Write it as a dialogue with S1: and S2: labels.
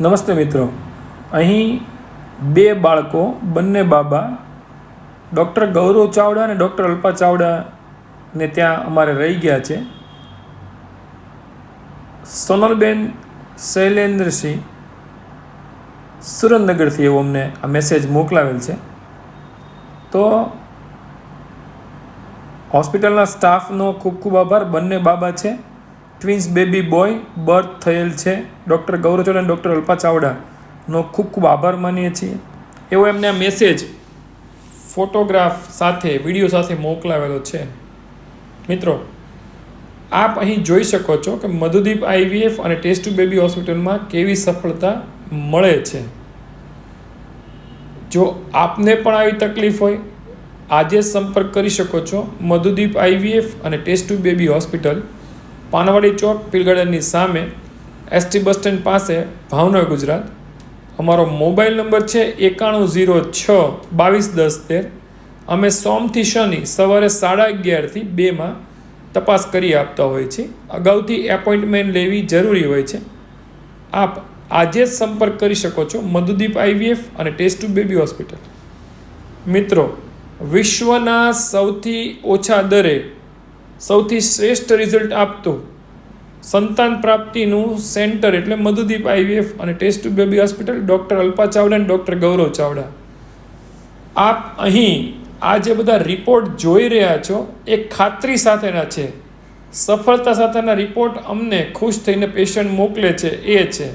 S1: નમસ્તે મિત્રો. અહીં બે બાળકો, બંને બાબા, ડૉક્ટર ગૌરવ ચાવડા અને ડૉક્ટર અલ્પા ચાવડાને ત્યાં અમારે રહી ગયા છે. સોનલબેન શૈલેન્દ્રસિંહ સુરેન્દ્રનગરથી એવો અમને આ મેસેજ મોકલાવેલ છે. તો હોસ્પિટલના સ્ટાફનો ખૂબ ખૂબ આભાર. બંને બાબા છે. ટ્વિન્સ બેબી બોય બર્થ થયેલ છે. ડૉક્ટર ગૌરવ ચાવડા અને ડૉક્ટર અલ્પા ચાવડાનો ખૂબ ખૂબ આભાર માનીએ છીએ. એવો એમને આ મેસેજ ફોટોગ્રાફ સાથે વીડિયો સાથે મોકલાવેલો છે. મિત્રો, આપ અહીં જોઈ શકો છો કે મધુદીપ આઈવીએફ અને ટેસ્ટ ટુ બેબી હોસ્પિટલમાં કેવી સફળતા મળે છે. જો આપને પણ આવી તકલીફ હોય, આજે સંપર્ક કરી શકો છો મધુદીપ આઈવીએફ અને test tube baby hospital Panwadi ચોક પીલગાર્ડનની સામે એસટી બસ સ્ટેન્ડ પાસે ભાવનગર ગુજરાત. અમારો મોબાઈલ નંબર છે એકાણું ઝીરો છ બાવીસ દસ તેર. અમે સોમથી શનિ સવારે સાડા અગિયારથી બેમાં તપાસ કરી આપતા હોય છે અગાઉથી એપોઇન્ટમેન્ટ લેવી જરૂરી હોય છે. આપ આજે જ સંપર્ક કરી શકો છો મધુદીપ આઈવીએફ અને ટેસ્ટ ટુ બેબી હોસ્પિટલ. મિત્રો, વિશ્વના સૌથી ઓછા દરે સૌથી શ્રેષ્ઠ રિઝલ્ટ આપતું. સંતાન પ્રાપ્તિનું સેન્ટર એટલે મધુદીપ આઈવીએફ અને test tube baby hospital doctor Alpa Chavda અને ડૉક્ટર ગૌરવ ચાવડા. આપ અહીં આ જે બધા રિપોર્ટ જોઈ રહ્યા છો, એ ખાતરી સાથેના છે. સફળતા સાથેના રિપોર્ટ અમને ખુશ થઈને પેશન્ટ મોકલે છે, એ છે.